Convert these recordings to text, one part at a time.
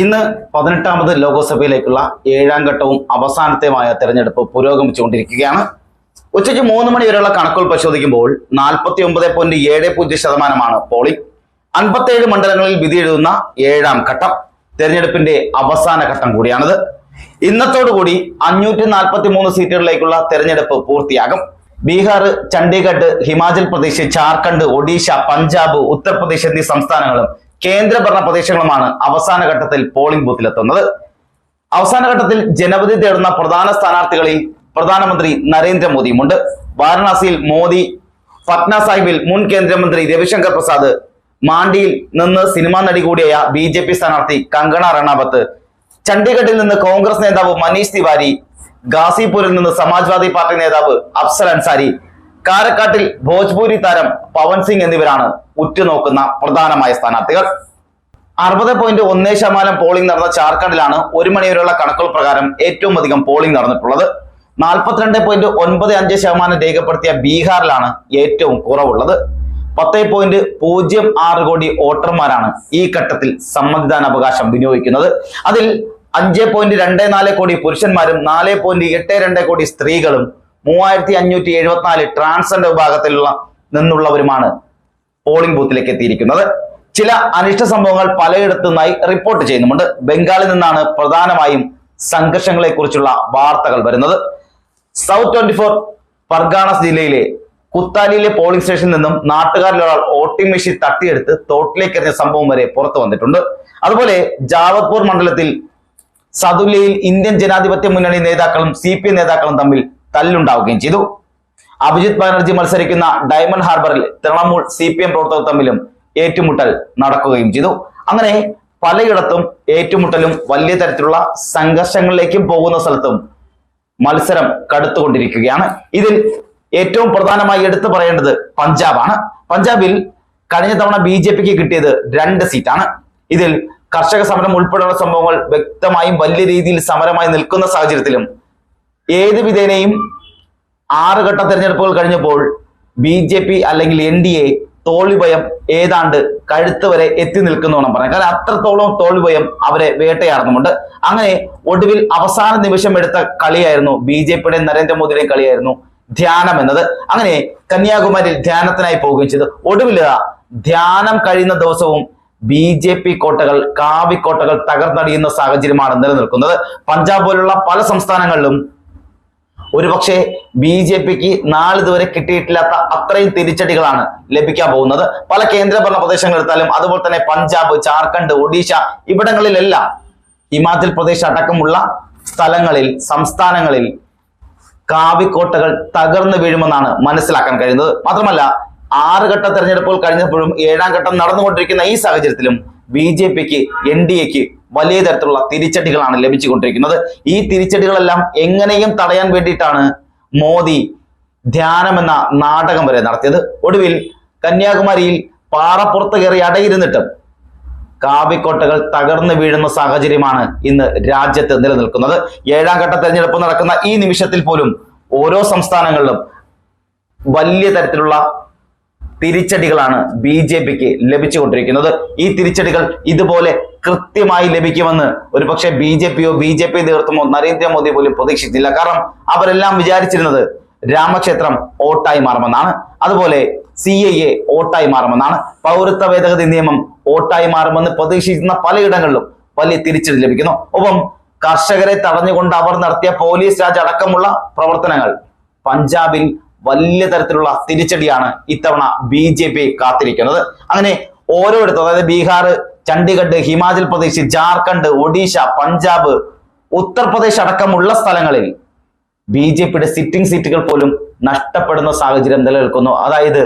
ഇന്ന് പതിനെട്ടാമത് ലോക്സഭയിലേക്കുള്ള ഏഴാം ഘട്ടവും അവസാനത്തെയുമായ തെരഞ്ഞെടുപ്പ് പുരോഗമിച്ചുകൊണ്ടിരിക്കുകയാണ്. ഉച്ചയ്ക്ക് മൂന്ന് മണി വരെയുള്ള കണക്കുകൾ പരിശോധിക്കുമ്പോൾ നാൽപ്പത്തി ഒമ്പത് പോയിന്റ് ഏഴ് പൂജ്യം ശതമാനമാണ് പോളിംഗ്. അൻപത്തേഴ് മണ്ഡലങ്ങളിൽ വിധി എഴുതുന്ന ഏഴാം ഘട്ടം തെരഞ്ഞെടുപ്പിന്റെ അവസാന ഘട്ടം കൂടിയാണിത്. ഇന്നത്തോടുകൂടി അഞ്ഞൂറ്റി നാൽപ്പത്തി മൂന്ന് സീറ്റുകളിലേക്കുള്ള തെരഞ്ഞെടുപ്പ് പൂർത്തിയാകും. ബീഹാർ ചണ്ഡീഗഡ് ഹിമാചൽ പ്രദേശ് ജാർഖണ്ഡ് ഒഡീഷ പഞ്ചാബ് ഉത്തർപ്രദേശ് എന്നീ സംസ്ഥാനങ്ങളും കേന്ദ്രഭരണ പ്രദേശങ്ങളുമാണ് അവസാന ഘട്ടത്തിൽ പോളിംഗ് ബൂത്തിലെത്തുന്നത് അവസാന ഘട്ടത്തിൽ ജനവിധി തേടുന്ന പ്രധാന സ്ഥാനാർത്ഥികളിൽ പ്രധാനമന്ത്രി നരേന്ദ്രമോദിയുമുണ്ട്. വാരണാസിയിൽ മോദി പട്ന സാഹിബിൽ മുൻ കേന്ദ്രമന്ത്രി രവിശങ്കർ പ്രസാദ് മാണ്ടിയിൽ നിന്ന് സിനിമാ നടി കൂടിയായ ബി ജെ പി സ്ഥാനാർത്ഥി കങ്കണ റണാവത്ത് ചണ്ഡീഗഡിൽ നിന്ന് കോൺഗ്രസ് നേതാവ് മനീഷ് തിവാരി ഗാസിപൂരിൽ നിന്ന് സമാജ്വാദി പാർട്ടി നേതാവ് അഫ്സൽ അൻസാരി കാരക്കാട്ടിൽ ഭോജ്പൂരി താരം പവൻ സിംഗ് എന്നിവരാണ് ഉറ്റുനോക്കുന്ന പ്രധാനമായ സ്ഥാനാർത്ഥികൾ. അറുപത് പോയിന്റ് ഒന്നേ ശതമാനം പോളിംഗ് നടന്ന ജാർഖണ്ഡിലാണ് ഒരു മണിവരെയുള്ള കണക്കുകൾ പ്രകാരം ഏറ്റവും അധികം പോളിംഗ് നടന്നിട്ടുള്ളത്. നാൽപ്പത്തിരണ്ട് പോയിന്റ് ഒൻപത് അഞ്ച് ശതമാനം രേഖപ്പെടുത്തിയ ബീഹാറിലാണ് ഏറ്റവും കുറവുള്ളത്. പത്ത് പോയിന്റ് പൂജ്യം ആറ് കോടി വോട്ടർമാരാണ് ഈ ഘട്ടത്തിൽ സമ്മതിദാനാവകാശം വിനിയോഗിക്കുന്നത്. അതിൽ അഞ്ച് പോയിന്റ് രണ്ട് നാല് കോടി പുരുഷന്മാരും നാല് പോയിന്റ് എട്ട് രണ്ട് കോടി സ്ത്രീകളും മൂവായിരത്തി അഞ്ഞൂറ്റി എഴുപത്തിനാല് ട്രാൻസ്ജെൻഡർ വിഭാഗത്തിലുള്ള നിന്നുള്ളവരുമാണ് പോളിംഗ് ബൂത്തിലേക്ക് എത്തിയിരിക്കുന്നത്. ചില അനിഷ്ട സംഭവങ്ങൾ പലയിടത്തു നിന്നായി റിപ്പോർട്ട് ചെയ്യുന്നുമുണ്ട്. ബംഗാളിൽ നിന്നാണ് പ്രധാനമായും സംഘർഷങ്ങളെ കുറിച്ചുള്ള വാർത്തകൾ വരുന്നത്. സൗത്ത് ട്വന്റി ഫോർ പർഗാണസ് ജില്ലയിലെ കുത്താലിയിലെ പോളിംഗ് സ്റ്റേഷനിൽ നിന്നും നാട്ടുകാരിലൊരാൾ വോട്ടിംഗ് മെഷീൻ തട്ടിയെടുത്ത് തോട്ടിലേക്ക് എറിഞ്ഞ സംഭവം വരെ പുറത്തു വന്നിട്ടുണ്ട്. അതുപോലെ ജാവദ്പൂർ മണ്ഡലത്തിൽ സതുലയിൽ ഇന്ത്യൻ ജനാധിപത്യ മുന്നണി നേതാക്കളും സി നേതാക്കളും തമ്മിൽ തല്ലുണ്ടാവുകയും ചെയ്തു. അഭിജിത് ബാനർജി മത്സരിക്കുന്ന ഡയമണ്ട് ഹാർബറിൽ തൃണമൂൽ സി പി എം പ്രവർത്തകർ തമ്മിലും ഏറ്റുമുട്ടൽ നടക്കുകയും ചെയ്തു. അങ്ങനെ പലയിടത്തും ഏറ്റുമുട്ടലും വലിയ തരത്തിലുള്ള സംഘർഷങ്ങളിലേക്കും പോകുന്ന സ്ഥലത്തും മത്സരം കടുത്തുകൊണ്ടിരിക്കുകയാണ്. ഇതിൽ ഏറ്റവും പ്രധാനമായി എടുത്തു പറയേണ്ടത് പഞ്ചാബാണ്. പഞ്ചാബിൽ കഴിഞ്ഞ തവണ ബി ജെ പിക്ക് കിട്ടിയത് രണ്ട് സീറ്റാണ്. ഇതിൽ കർഷക സമരം ഉൾപ്പെടെയുള്ള സംഭവങ്ങൾ വ്യക്തമായും വലിയ രീതിയിൽ സമരമായി നിൽക്കുന്ന സാഹചര്യത്തിലും ഏത് വിധേനയും ആറ് ഘട്ട തെരഞ്ഞെടുപ്പുകൾ കഴിഞ്ഞപ്പോൾ ബി ജെ പി അല്ലെങ്കിൽ എൻ ഡി എ തോൽവിഭയം ഏതാണ്ട് കഴുത്ത് വരെ എത്തി നിൽക്കുന്നോണം പറയാം കാരണം അത്രത്തോളം തോൽവിഭയം അവരെ വേട്ടയാടുന്നുമുണ്ട്. അങ്ങനെ ഒടുവിൽ അവസാന നിമിഷം എടുത്ത കളിയായിരുന്നു ബി ജെ പിയുടെ നരേന്ദ്രമോദിയുടെയും കളിയായിരുന്നു ധ്യാനം എന്നത്. അങ്ങനെ കന്യാകുമാരി ധ്യാനത്തിനായി പോവുകയും ചെയ്തു. ഒടുവിൽ ധ്യാനം കഴിയുന്ന ദിവസവും ബി ജെ പി കോട്ടകൾ കാവിക്കോട്ടകൾ തകർന്നടിയുന്ന സാഹചര്യമാണ് നിലനിൽക്കുന്നത്. പഞ്ചാബ് പോലുള്ള പല സംസ്ഥാനങ്ങളിലും ഒരുപക്ഷെ ബി ജെ പിക്ക് നാളിതുവരെ കിട്ടിയിട്ടില്ലാത്ത അത്രയും തിരിച്ചടികളാണ് ലഭിക്കാൻ പോകുന്നത്. പല കേന്ദ്രഭരണ പ്രദേശങ്ങൾ എടുത്താലും അതുപോലെ തന്നെ പഞ്ചാബ് ജാർഖണ്ഡ് ഒഡീഷ ഇവിടങ്ങളിലെല്ലാം ഹിമാചൽ പ്രദേശ് അടക്കമുള്ള സ്ഥലങ്ങളിൽ സംസ്ഥാനങ്ങളിൽ കാവിക്കോട്ടകൾ തകർന്നു വീഴുമെന്നാണ് മനസ്സിലാക്കാൻ കഴിയുന്നത്. മാത്രമല്ല ആറ് ഘട്ട തെരഞ്ഞെടുപ്പുകൾ കഴിഞ്ഞപ്പോഴും ഏഴാം ഘട്ടം നടന്നുകൊണ്ടിരിക്കുന്ന ഈ സാഹചര്യത്തിലും ബി ജെ പിക്ക് എൻ ഡി എക്ക് വലിയ തരത്തിലുള്ള തിരിച്ചടികളാണ് ലഭിച്ചുകൊണ്ടിരിക്കുന്നത്. ഈ തിരിച്ചടികളെല്ലാം എങ്ങനെയും തടയാൻ വേണ്ടിയിട്ടാണ് മോദി ധ്യാനം എന്ന നാടകം വരെ നടത്തിയത്. ഒടുവിൽ കന്യാകുമാരിയിൽ പാറപ്പുറത്ത് കയറി അടയിരുന്നിട്ടും കാവിക്കോട്ടകൾ തകർന്നു വീഴുന്ന സാഹചര്യമാണ് ഇന്ന് രാജ്യത്ത് നിലനിൽക്കുന്നത്. ഏഴാം ഘട്ട തെരഞ്ഞെടുപ്പ് നടക്കുന്ന ഈ നിമിഷത്തിൽ പോലും ഓരോ സംസ്ഥാനങ്ങളിലും വലിയ തരത്തിലുള്ള തിരിച്ചടികളാണ് ബി ജെ പിക്ക് ലഭിച്ചുകൊണ്ടിരിക്കുന്നത്. ഈ തിരിച്ചടികൾ ഇതുപോലെ കൃത്യമായി ലഭിക്കുമെന്ന് ഒരുപക്ഷെ ബി ജെ പിയോ ബി ജെ പി നേതൃത്വമോ നരേന്ദ്രമോദി പോലും പ്രതീക്ഷിച്ചില്ല കാരണം അവരെല്ലാം വിചാരിച്ചിരുന്നത് രാമക്ഷേത്രം ഓട്ടായി മാറുമെന്നാണ്. അതുപോലെ സി ഐ എ ഓട്ടായി മാറുമെന്നാണ്. പൗരത്വ ഭേദഗതി നിയമം ഓട്ടായി മാറുമെന്ന് പ്രതീക്ഷിക്കുന്ന പലയിടങ്ങളിലും വലിയ തിരിച്ചടി ലഭിക്കുന്നു. ഒപ്പം കർഷകരെ തടഞ്ഞുകൊണ്ട് അവർ നടത്തിയ പോലീസ് രാജ് അടക്കമുള്ള പ്രവർത്തനങ്ങൾ പഞ്ചാബിൽ വലിയ തരത്തിലുള്ള തിരിച്ചടിയാണ് ഇത്തവണ ബി കാത്തിരിക്കുന്നത്. അങ്ങനെ ഓരോരുത്തർ അതായത് ബീഹാർ ചണ്ഡീഗഡ് ഹിമാചൽ പ്രദേശ് ജാർഖണ്ഡ് ഒഡീഷ പഞ്ചാബ് ഉത്തർപ്രദേശ് അടക്കമുള്ള സ്ഥലങ്ങളിൽ ബി ജെ പിയുടെ സിറ്റിംഗ് സീറ്റുകൾ പോലും നഷ്ടപ്പെടുന്ന സാഹചര്യം നിലനിൽക്കുന്നു. അതായത്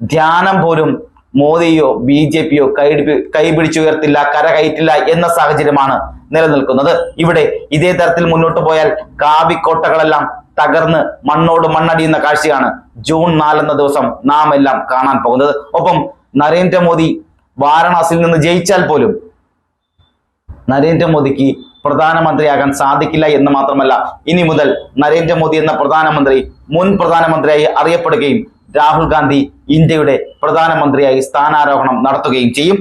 ധ്യാനം പോലും മോദിയോ ബി ജെ പിയോ കൈപിടി കൈപിടിച്ചുയർത്തില്ല കരകയറ്റില്ല എന്ന സാഹചര്യമാണ് നിലനിൽക്കുന്നത്. ഇവിടെ ഇതേ തരത്തിൽ മുന്നോട്ട് പോയാൽ കാവിക്കോട്ടകളെല്ലാം തകർന്ന് മണ്ണോട് മണ്ണടിയുന്ന കാഴ്ചയാണ് ജൂൺ നാലെന്ന ദിവസം നാം എല്ലാം കാണാൻ പോകുന്നത്. ഒപ്പം നരേന്ദ്രമോദി വാരണാസിയിൽ നിന്ന് ജയിച്ചാൽ പോലും നരേന്ദ്രമോദിക്ക് പ്രധാനമന്ത്രിയാകാൻ സാധിക്കില്ല എന്ന് മാത്രമല്ല ഇനി മുതൽ നരേന്ദ്രമോദി എന്ന പ്രധാനമന്ത്രി മുൻ പ്രധാനമന്ത്രിയായി അറിയപ്പെടുകയും രാഹുൽ ഗാന്ധി ഇന്ത്യയുടെ പ്രധാനമന്ത്രിയായി സ്ഥാനാരോഹണം നടത്തുകയും ചെയ്യും.